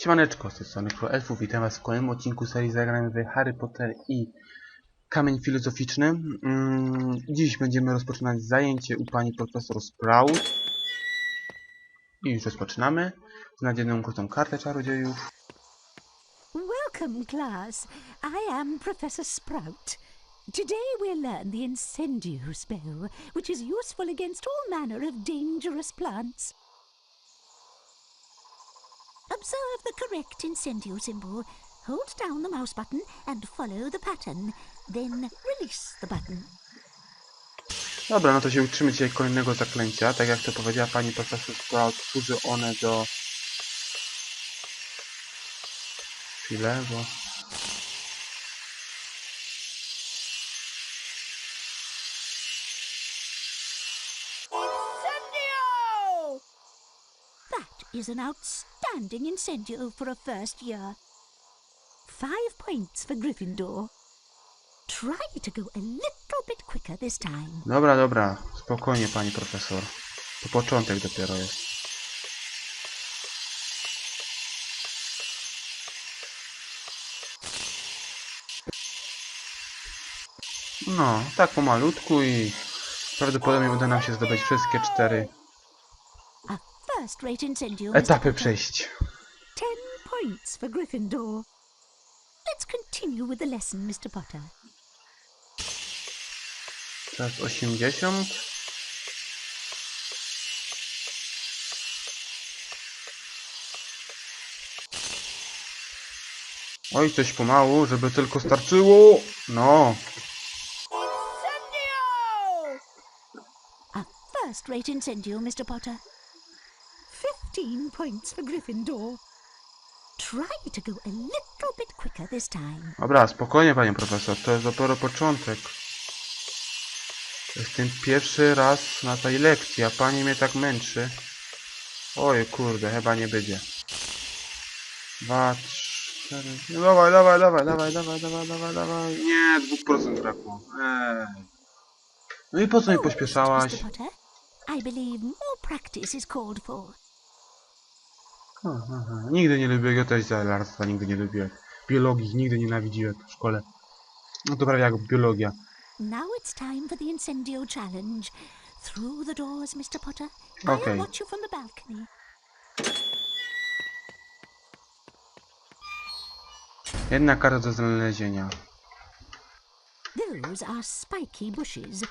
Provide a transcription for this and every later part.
Siemaneczko, z tej strony Król Elfów, witam was w kolejnym odcinku serii Zagramy w Harry Potter i Kamień Filozoficzny. Mm, dziś będziemy rozpoczynać zajęcie u pani profesor Sprout. I już rozpoczynamy. Znajdziemy krótką kartę czarodziejów. Welcome, class. I am Professor Sprout. Today we'll learn the incendio spell, which is useful against all manner of dangerous plants. Observe the correct incendio symbol. Hold down the mouse button and follow the pattern. Then release the button. Dobra, no to się uczymy dzisiaj kolejnego zaklęcia. Tak jak to powiedziała pani profesor Sprout, służy one do... Chwilę, bo... Incendio! That is an outstanding incendio for a first year. Five points for Gryffindor. Try to go a little bit quicker this time. Dobra, dobra, spokojnie pani profesor. To początek dopiero jest. No, tak pomalutku i prawdopodobnie uda nam się zdobyć wszystkie cztery first-rate incendio. Mr. etapy przejść. Ten points for Gryffindor. Let's continue with the lesson, Mr. Potter. Teraz 80. Oj, coś pomału, żeby tylko starczyło. No, Incendio! A first-rate incendio, Mr. Potter. Fifteen points for Gryffindor. Try to go a little bit quicker this time. Dobra, spokojnie panie profesor, to jest dopiero początek. To jest ten pierwszy raz na tej lekcji, a pani mnie tak męczy. Oj kurde, chyba nie będzie. Dwa, cztery... No dawaj, dawaj, dawaj, dawaj, dawaj, dawaj, dawaj, dawaj. Nie, dwóch procent brakło. Ej. No i po co mi pośpieszałaś? I believe more practice is called for. Aha, aha. Nigdy nie lubiłem, zalarstwa nigdy nie lubiłem. Biologii nigdy nienawidziłem w szkole. No to prawie jak biologia. Now it's time for the incendio challenge. Through the doors, Mr. Potter. Okay. I'll watch you from the balcony. Jedna karta do znalezienia. Those are spiky bushes.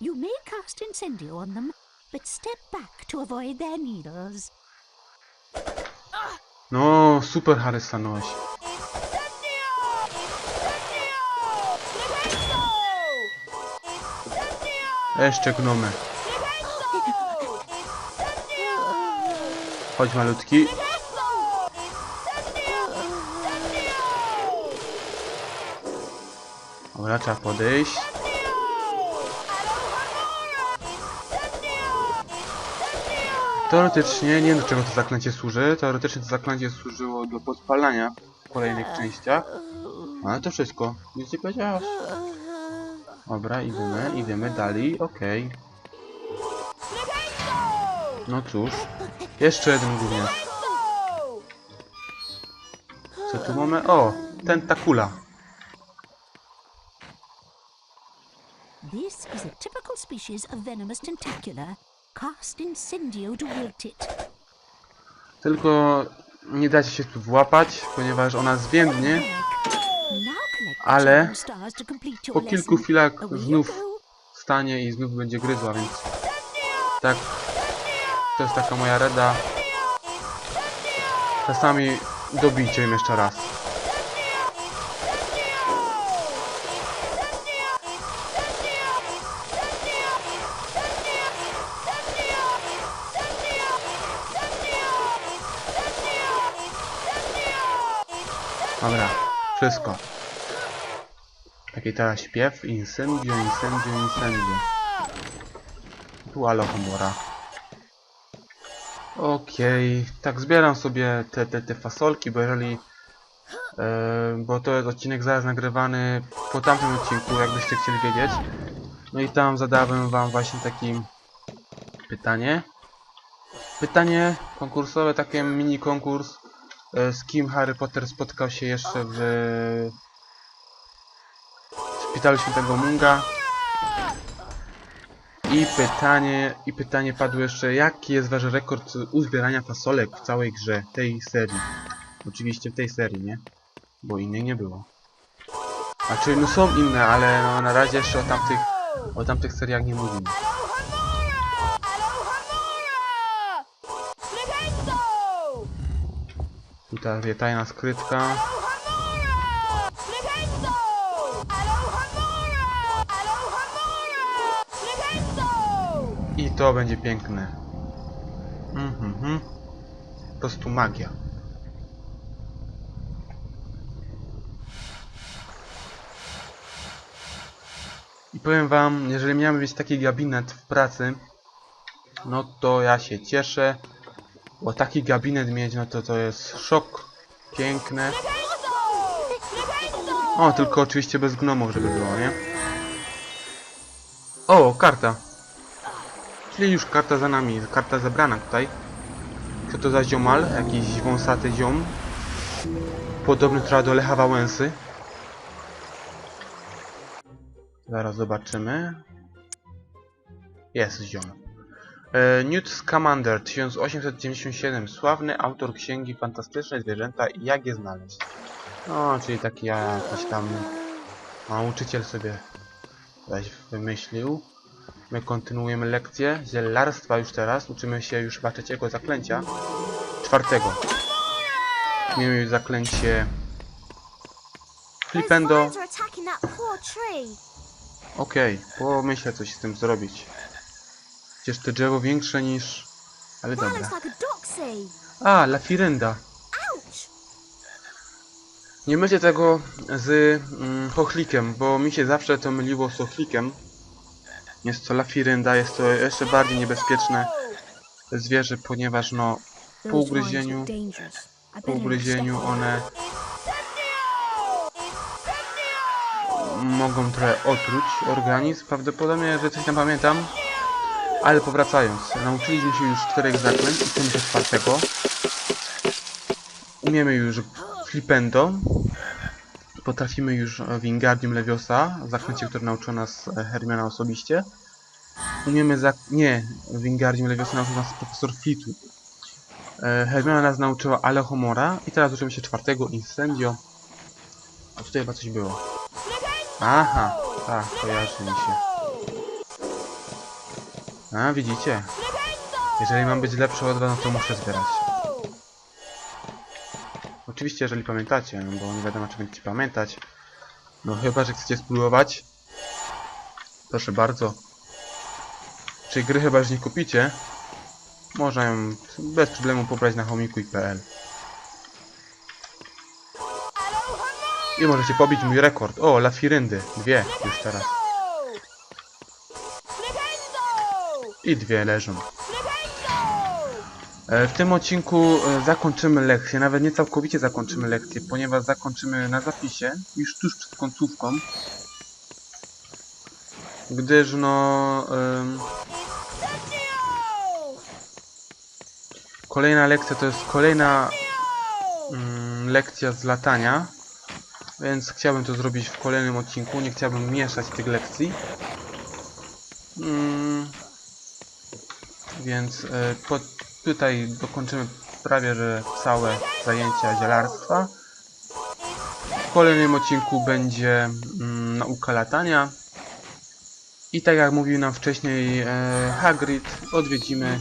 You may cast incendio on them, but step back to avoid their needles. No, super Harry stanąłeś. Jeszcze gnomy. Chodź malutki. Dobra, trzeba podejść. Teoretycznie, nie wiem do czego to zaklęcie służy. Teoretycznie to zaklęcie służyło do podpalania w kolejnych częściach. Ale to wszystko. Nic nie powiedziałeś. Dobra, idziemy, idziemy dalej, okej. Lewenso! No cóż. Jeszcze jeden gówniarz. Co tu mamy? O, tentakula. This is a typical species of venomous. Tylko nie dajcie się tu włapać, ponieważ ona zwiędnie. Ale Po kilku chwilach znów stanie i znów będzie gryzła, więc tak, to jest taka moja rada. Czasami dobijcie ją jeszcze raz. Dobra, wszystko. Taki teraz śpiew, incendio, incendio, incendio. Tu alohomora. Okej, tak zbieram sobie te, te, te fasolki, bo jeżeli... E, bo to jest odcinek zaraz nagrywany po tamtym odcinku, jakbyście chcieli wiedzieć. No i tam zadałem wam właśnie takie pytanie. Pytanie konkursowe, takie mini konkurs. E, z kim Harry Potter spotkał się jeszcze w szpitalu świętego Munga. I pytanie, i pytanie padło jeszcze, jaki jest wasz rekord uzbierania fasolek w całej grze, tej serii? Oczywiście w tej serii, nie? Bo innej nie było. Znaczy, no są inne, ale no, na razie jeszcze o tamtych, o tamtych seriach nie mówimy. Tutaj tajna skrytka. I to będzie piękne. Mhm, mhm. Po prostu magia. I powiem wam, jeżeli miałem mieć taki gabinet w pracy, no to ja się cieszę. Bo taki gabinet mieć, no to to jest szok. Piękne. O, tylko oczywiście bez gnomów, żeby było, nie? O, karta. Czyli już karta za nami, karta zebrana tutaj. Co to za ziomal? Jakiś wąsaty ziom. Podobny trochę do Lecha Wałęsy. Zaraz zobaczymy. Jest ziom. E, Newt Scamander 1897. Sławny autor księgi Fantastyczne Zwierzęta i jak je znaleźć. No, czyli taki jakiś tam nauczyciel sobie weź wymyślił. My kontynuujemy lekcję zielarstwa już teraz. Uczymy się już chyba trzeciego zaklęcia. Czwartego. Miejmy już zaklęcie Flipendo. Okej, pomyślę coś z tym zrobić. Przecież to drzewo większe niż... Ale dobra. a Lafirenda. Nie mylcie tego z mm, chochlikiem, bo mi się zawsze to myliło z chochlikiem. Jest to Lafirenda, jest to jeszcze bardziej niebezpieczne zwierzę, ponieważ no po ugryzieniu, po ugryzieniu one mogą trochę otruć organizm. Prawdopodobnie, że coś tam pamiętam. Ale powracając, nauczyliśmy się już czterech zaklęć tym się czwartego. Umiemy już Flipendo. Potrafimy już Wingardium Leviosa, zaklęcie, które nauczyła nas e, Hermiona osobiście. Umiemy zak... Nie, Wingardium Leviosa nauczył nas profesor Fleetwood. E, Hermiona nas nauczyła Alehomora i teraz uczymy się czwartego Incendio. A tutaj chyba coś było. Aha, tak, kojarzy mi się. A, widzicie? Jeżeli mam być lepszy od was, no to muszę zbierać. Oczywiście, jeżeli pamiętacie, no bo nie wiadomo, czy będziecie pamiętać. No chyba, że chcecie spróbować. Proszę bardzo. Czy gry chyba już nie kupicie? Można ją bez problemu pobrać na homikuj.pl I możecie pobić mój rekord. O, Lafiryndy. Dwie już teraz. I dwie leżą. E, W tym odcinku e, zakończymy lekcję, nawet nie całkowicie zakończymy lekcję, ponieważ zakończymy na zapisie, już tuż przed końcówką. Gdyż no... em, kolejna lekcja to jest kolejna mm, lekcja z latania. Więc chciałbym to zrobić w kolejnym odcinku, nie chciałbym mieszać tych lekcji. Mm, więc po, tutaj dokończymy prawie że całe zajęcia zielarstwa. W kolejnym odcinku będzie mm, nauka latania. I tak jak mówił nam wcześniej e, Hagrid, odwiedzimy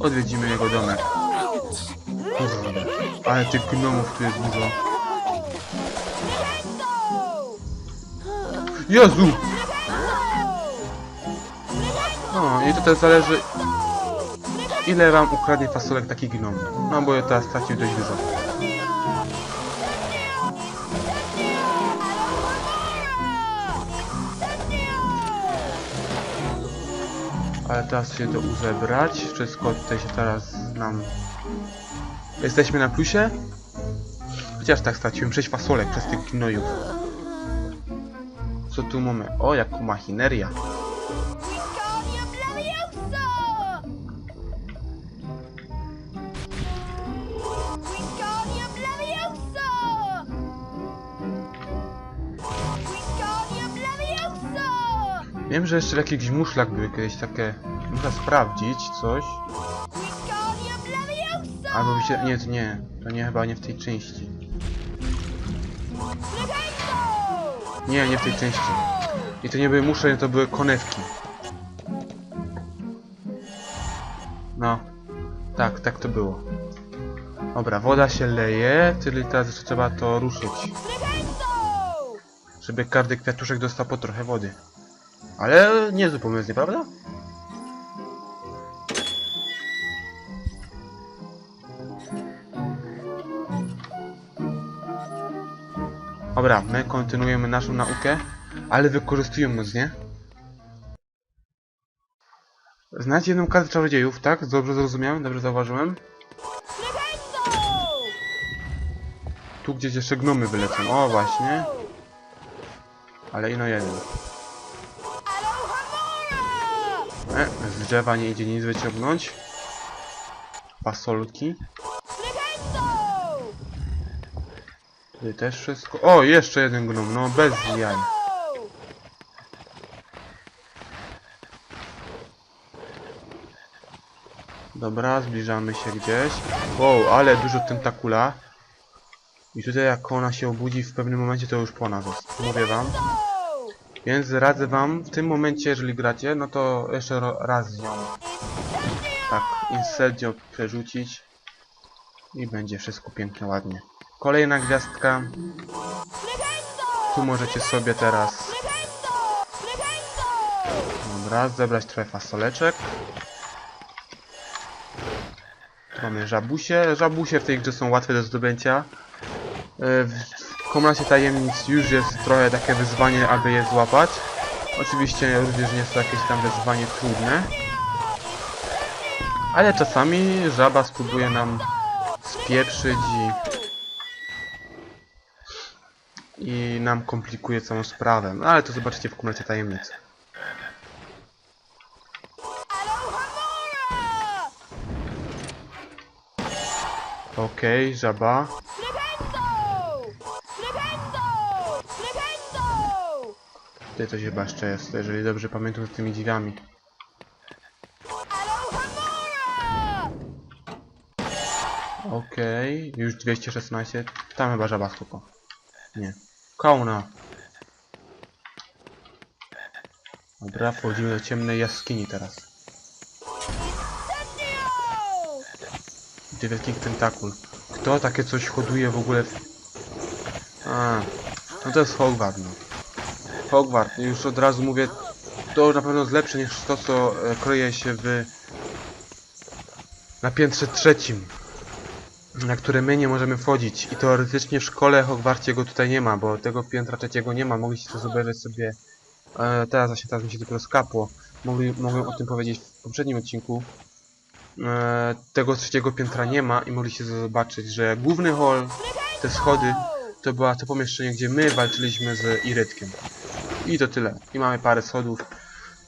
odwiedzimy jego domek. Kurde, ale tych gnomów tu jest dużo. Jezu! I to też zależy ile wam ukradnie fasolek taki gnom. No bo ja teraz stracił dość dużo. Ale teraz się to uzebrać. Wszystko tutaj się teraz nam... Jesteśmy na plusie? Chociaż tak straciłem 6 fasolek przez tych gnojów. Co tu mamy? O, jak machineria. Wiem, że jeszcze jakiś muszlak były kiedyś takie... Muszę sprawdzić coś. Albo się... Nie, to nie. To nie chyba nie w tej części. Nie, nie w tej części. I to nie były muszle, to były konewki. No. Tak, tak to było. Dobra, woda się leje, czyli teraz jeszcze trzeba to ruszyć. Żeby każdy kwiatuszek dostał po trochę wody. Ale niezły pomysł, nieprawda? Dobra, my kontynuujemy naszą naukę, ale wykorzystując, nie? Znacie jedną kartę czarodziejów, tak? Dobrze zrozumiałem, dobrze zauważyłem. Tu gdzieś jeszcze gnomy wylecą, o właśnie. Ale ino jeden. E, z drzewa nie idzie nic wyciągnąć. Flipendo! Tutaj też wszystko. O, jeszcze jeden gnom, no bez jaj. Dobra, zbliżamy się gdzieś. Wow, ale dużo tentakula. I tutaj jak ona się obudzi w pewnym momencie, to już po nas. Mówię wam. Więc radzę wam w tym momencie, jeżeli gracie, no to jeszcze raz nią. Tak, incendio przerzucić. I będzie wszystko pięknie, ładnie. Kolejna gwiazdka. Tu możecie sobie teraz Dobra, zebrać trochę fasoleczek. Mamy żabusie. Żabusie w tej grze są łatwe do zdobycia. E, W w komnacie tajemnic już jest trochę takie wyzwanie, aby je złapać. Oczywiście również nie jest to jakieś tam wyzwanie trudne. Ale czasami żaba spróbuje nam spieprzyć i... I nam komplikuje całą sprawę. No ale to zobaczycie w komnacie tajemnic. Alohomora! Okej, żaba. Tutaj coś chyba jeszcze jest, jeżeli dobrze pamiętam z tymi. Alohomora! Okej, już 216. Tam chyba żaba skupa. Nie. Kauna. Dobra, wchodzimy do ciemnej jaskini teraz. Gdzie wielkich tentakul. Kto takie coś hoduje w ogóle. A, no to jest Hogwart, no. Hogwart, już od razu mówię, to na pewno jest lepsze niż to, co e, kryje się w... Na piętrze trzecim. Na które my nie możemy wchodzić. I teoretycznie w szkole Hogwarcie go tutaj nie ma, bo tego piętra trzeciego nie ma. Mogliście to zobaczyć sobie... E, teraz właśnie teraz mi się dopiero skapło. Mogłem o tym powiedzieć w poprzednim odcinku e, tego trzeciego piętra nie ma i mogliście zobaczyć, że główny hall, te schody, to była to pomieszczenie, gdzie my walczyliśmy z Irytkiem. I to tyle. I mamy parę schodów.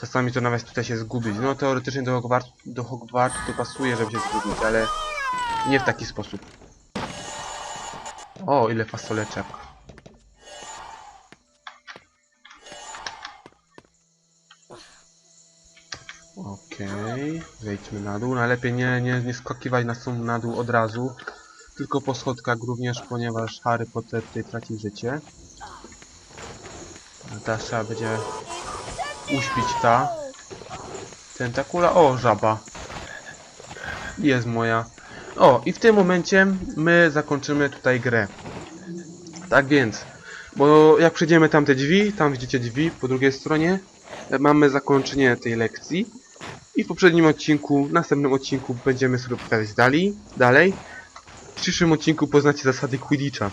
Czasami to nawet tutaj się zgubić. No teoretycznie do Hogwartu, do Hogwartu to pasuje, żeby się zgubić, ale nie w taki sposób. O, ile fasoleczek. Okej, wejdźmy na dół. Najlepiej nie, nie, nie na, są na dół od razu, tylko po schodkach również, ponieważ Harry Potter tutaj traci życie. A teraz trzeba będzie uśpić ta tentakula. O, żaba. Jest moja. O, i w tym momencie my zakończymy tutaj grę. Tak więc, bo jak przejdziemy tamte drzwi, tam widzicie drzwi po drugiej stronie, mamy zakończenie tej lekcji. I w poprzednim odcinku, następnym odcinku będziemy sobie opowiadać dalej. dalej. W przyszłym odcinku poznacie zasady Quidditcha.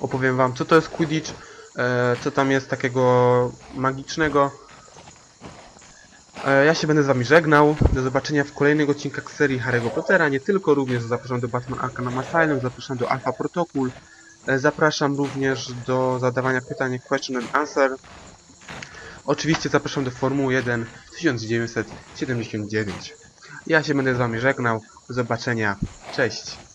Opowiem wam, co to jest Quidditch, e, co tam jest takiego magicznego. E, ja się będę z wami żegnał. Do zobaczenia w kolejnych odcinkach serii Harry'ego Pottera. Nie tylko, również zapraszam do Batman Arkham Asylum, zapraszam do Alpha Protocol. E, zapraszam również do zadawania pytań Question and Answer. Oczywiście zapraszam do Formuły 1 1979. Ja się będę z wami żegnał. Do zobaczenia. Cześć.